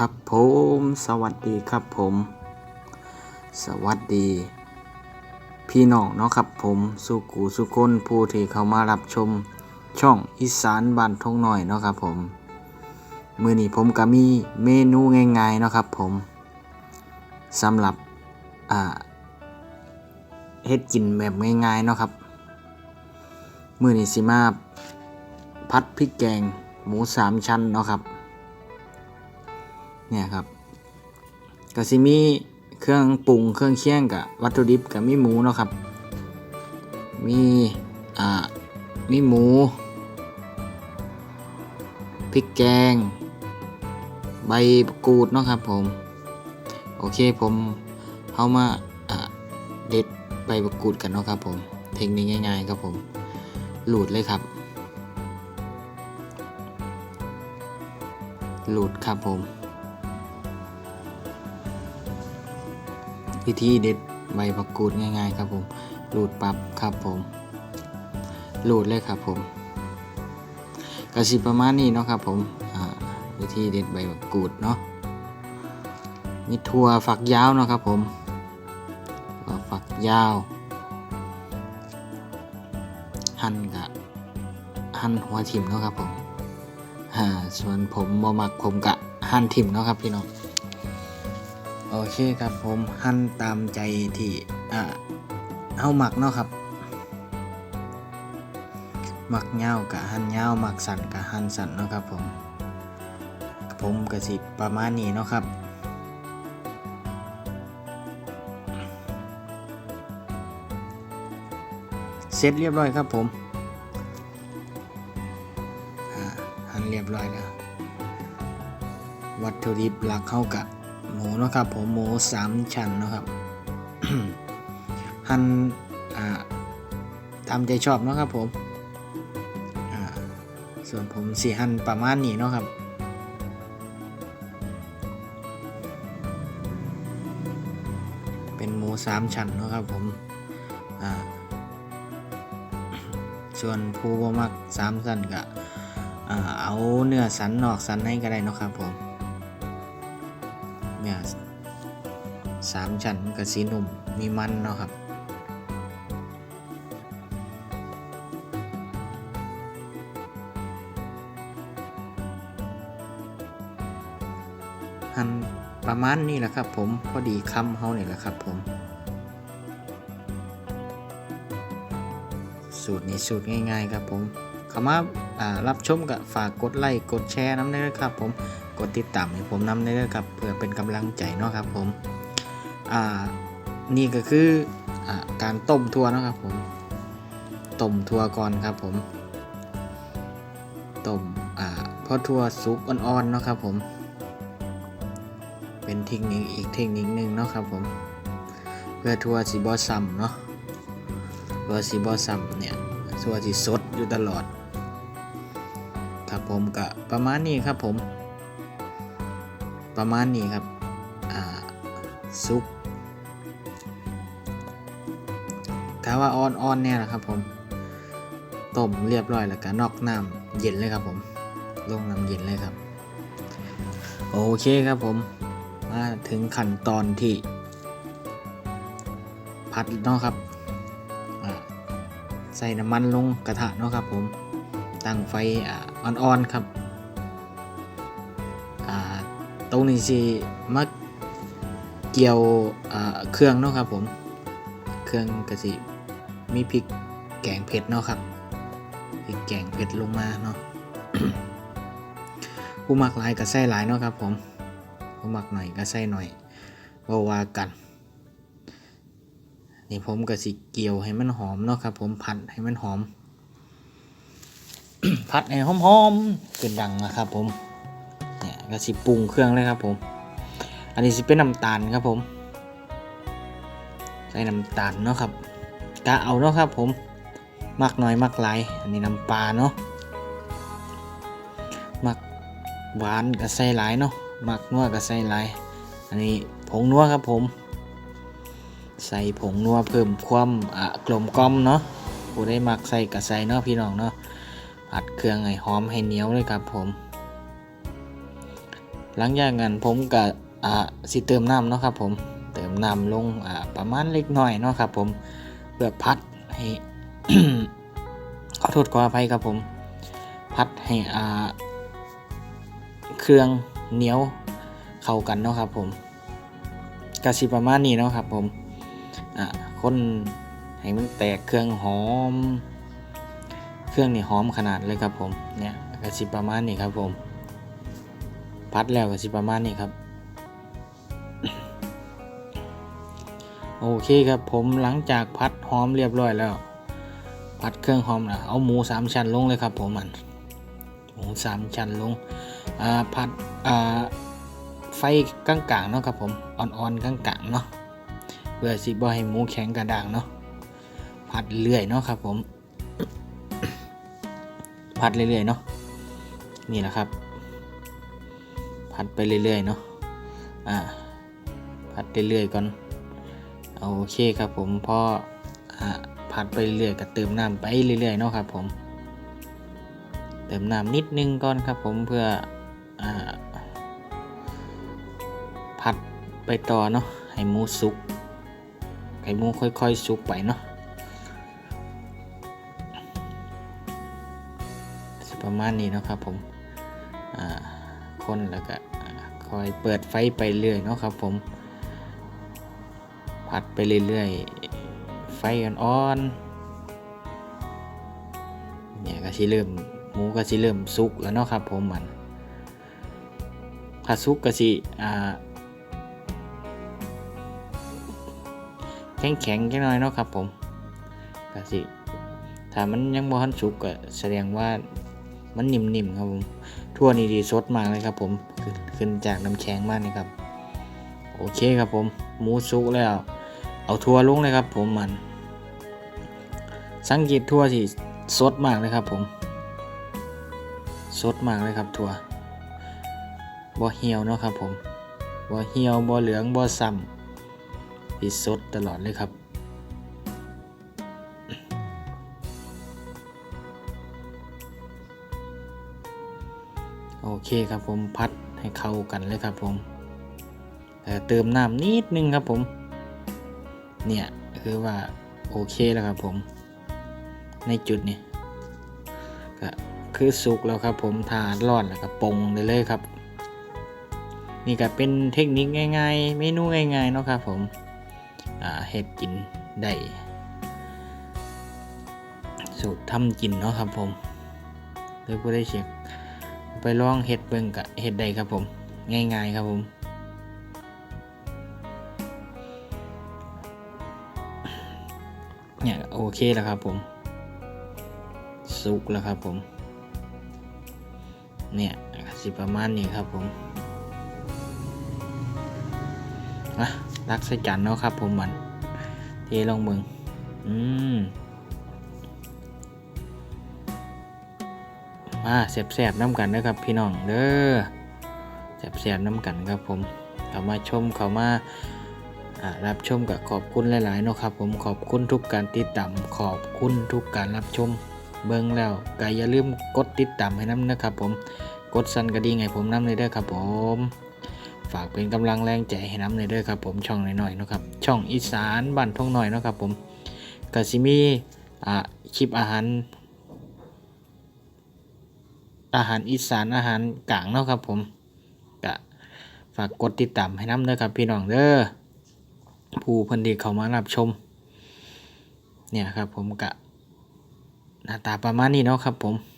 ครับผมสวัสดีครับผม สวัสดี พี่น้องเนาะครับผมสุกูสุคนผู้ที่เข้ามารับชมช่องอีสานบ้านทงหน่อยเนาะครับผมมือนี้ผมก็มีเมนูง่ายๆเนาะครับผมสำหรับอ่าเฮ็ดกินแบบง่ายๆเนาะครับมือนี้สิมาพัดพริกแกงหมูสามชั้นเนาะครับ เนี่ยครับก็สิมีเครื่องปรุงเครื่องเคียงกับวัตถุดิบกับมีหมูเนาะครับ มีอ่ามีหมูพริกแกง ใบกูดเนาะครับผม โอเคผมเข้ามาอ่าเด็ดใบกูดกันเนาะครับผมเทคนิคง่ายๆครับผมหลูดเลยครับหลูดครับผม วิธีเด็ดใบมะกรูดง่ายๆครับผมหลูดปับครับผมหลูดเลยครับผมกระสิประมาณนี้เนาะครับผมวิธีเด็ดใบมะกรูดเนาะมีถั่วฝักยาวเนาะครับผมฝักยาว หั่นกะหั่นหัวถิ่มเนาะครับผมส่วนผมบ่มักผมกะหั่นถิ่มเนาะครับพี่น้อง โอเคครับผมหั่นตามใจที่อ่าเอาหมักเนาะครับ หมักเงาวกะหั่นเงาวหมักสันกะหั่นสันเนาะครับผม ผมกะสิประมาณนี้เนาะครับเสร็จเรียบร้อยครับผมหั่นเรียบร้อยแล้ว วัตถุดิบหลักเข้ากับ หมูนะครับผมหมูสามชั้นนะครับหั่นอ่าตามใจชอบนะครับผมส่วนผมสีหั่นประมาณนี้นะครับเป็นหมูสามชั้นนะครับผมส่วนผู้บ่มักสามชั้นก็เอาเนื้อสันนอกสันในก็ได้นะครับผม สามชั้นกับสีนุ่มมีมันเนาะครับ หั่นประมาณนี้แหละครับผมพอดีคำเขาเนี่ยแหละครับผม สูตรนี้สูตรง่ายๆครับผมเข้ามาอ่ารับชมกับฝากกดไลค์กดแชร์น้ำได้เลยครับผมกดติดตามให้ผมน้ำได้เลยครับ เพื่อเป็นกำลังใจเนาะครับผม อ่านี่ก็คืออการต้มทั่วนะครับผมต้มทั่วก่อนครับผมต้มอ่าพอทั่วสุกอ่อนๆเนาะครับผม เป็นเทคนิคอีกเทคนิคหนึ่งเนาะครับผม เพื่อทั่วสีบอซัมเนาะเพื่อสีบอซัมเนี่ยทั่วสีสดอยู่ตลอด ครับผมก็ประมาณนี้ครับผม ประมาณนี้ครับอ่า ซุปถ้าว่าอ่อนๆเนี่ยนะครับผมต้มเรียบร้อยแล้วก็นอกน้ำเย็นเลยครับผม ลงน้ำเย็นเลยครับ โอเคครับผม มาถึงขั้นตอนที่ผัดเนาะครับ ใส่น้ำมันลงกระทะเนาะครับผม ตั้งไฟอ่อ่อนๆครับ ตรงนี้สิมา เกี่ยวเครื่องเนาะครับผม เครื่องกะสิมีพริกแกงเผ็ดเนาะครับพริกแกงเผ็ดลงมาเนาะผู้มักหลายก็ใส่หลายเนาะครับผมผู้มักหน่อยก็ใส่หน่อยว่าว่ากัน นี่ผมก็สิเกี่ยวให้มันหอมเนาะครับ ผมผัดให้มันหอม ผัดให้หอมๆเป็นดังนะครับผม เนี่ยก็สิปรุงเครื่องเลยครับผม อันนี้สิเป็นน้ำตาลครับผม ใส่น้ำตาลเนาะครับกะเอาเนาะครับผมมักน้อยมักหลายอันนี้น้ำปลาเนาะมักหวานกับใส่หลายเนาะมักนัวกับใส่หลาย อันนี้ผงนัวครับผม ใส่ผงนัวเพิ่มความอะกลมกล่อมเนาะผู้ได้มักใส่กับใส่เนาะพี่น้องเนาะผัดเครื่องให้หอมให้เหนียวเลยครับผม หลังจากนั้นผมก็ อ่าสิเติมน้ำเนาะครับผมเติมน้ำลงอ่าประมาณเล็กน้อยเนาะครับผมเพื่อพัดให้ขอโทษขออภัยครับผม พัดให้อ่าเครื่องเหนียวเข้ากันเนาะครับผมกะสิประมาณนี้เนาะครับผมอ่าคนให้มันแตกเครื่องหอม เครื่องนี่หอมขนาดเลยครับผมเนี่ยกะสิประมาณนี้ครับผม พัดแล้วกะสิประมาณนี้ครับ โอเคครับผมหลังจากพัดหอมเรียบร้อยแล้ว พัดเครื่องหอมนะเอาหมูสามชั้นลงเลยครับผมมันหมูสามชั้นลงอ่าพัดอ่าไฟกลางๆเนาะครับผมอ่อนๆกลางๆเนาะเพื่อสิบ่ให้หมูแข็งกระด้างเนาะพัดเรื่อยเนาะครับผมพัดเรื่อยๆเนาะนี่แหละครับพัดไปเรื่อยๆเนาะอ่าพัดเรื่อยๆก่อน โอเคครับผมพออ่าพัดไปเรื่อยๆก็เติมน้ำไปเรื่อยๆเนาะครับผมเติมน้ำนิดนึงก่อนครับผมเพื่ออาพัดไปต่อเนาะให้หมูสุกให้หมูค่อยๆสุกไปเนาะประมาณนี้เนาะครับผมคนแล้วก็อ่าคอยเปิดไฟไปเรื่อยเนาะครับผม พัดไปเรื่อยๆ ไฟอ่อนๆ เนี่ยก็สิเริ่มหมูก็สิเริ่มสุกแล้วเนาะครับผมมันถ้าสุกก็สิอ่าแข็งแข็งๆจังหน่อยเนาะครับผมก็สิถ้ามันยังบ่ทันสุกก็แสดงว่ามันนิ่มๆครับผมทั่วนี่ดีสดมากเลยครับผมขึ้นขึ้นจากน้ำแข็งมากนี่ครับ โอเคครับผม หมูสุกแล้ว เอาทัวลงเลยครับ ผมมัน สังเกตทั่วสิสดมากเลยครับผม สดมากเลยครับถั่วบ่เหี่ยวเนาะครับผมบ่เหี่ยวบ่เหลืองบ่ซ้ำที่สดตลอดเลยครับโอเคครับผมพัดให้เข้ากันเลยครับผมแต่เติมน้ำนิดนึงครับผม เนี่ยคือว่าโอเคแล้วครับผม ในจุดนี้ก็คือสุกแล้วครับผมทานร้อนแล้วก็ปงได้เลยครับ นี่ก็เป็นเทคนิคง่ายๆ เมนูง่ายๆเนาะครับผมเห็ดกินได้สูตรทำกินเนาะครับผมหรือผู้ได้เช็คไปลองเห็ดเบิ่งกับเห็ดได้ครับผม ง่ายๆครับผม เนี่ยโอเคแล้วครับผมสุกแล้วครับผม เนี่ยสิประมาณนี้ครับผมนะรักสจานเนาะครับผมมันเทลงมึง อืมมาแสบๆน้ำกันนะครับ พี่น้องเด้อแสบๆน้ำกันครับผม เขามาชมเขามา รับชมกับขอบคุณหลายๆเนาะครับ ผมขอบคุณทุกการติดตามขอบคุณทุกการรับชม เบิ่งแล้วก็อย่าลืมกดติดตามให้น้ำนะครับ ผมกดสั่นกระดิ่งให้ผมน้ำเลยเด้อครับผม ฝากเป็นกำลังแรงใจให้น้ำเลยเด้อครับ ผมช่องหน่อยๆนะครับ ช่องอีสานบ้านท่องหน่อยนะครับ ผมกสิมีอ่าคลิปอาหาร อาหารอีสานอาหารกลางเนาะครับ ผมก็ฝากกดติดตามให้น้ำเด้อครับพี่น้องเด้อ ผู้เพันดีเขามารับชม เนี่ยครับผมกะหน้าตาประมาณนี้เนาะครับผม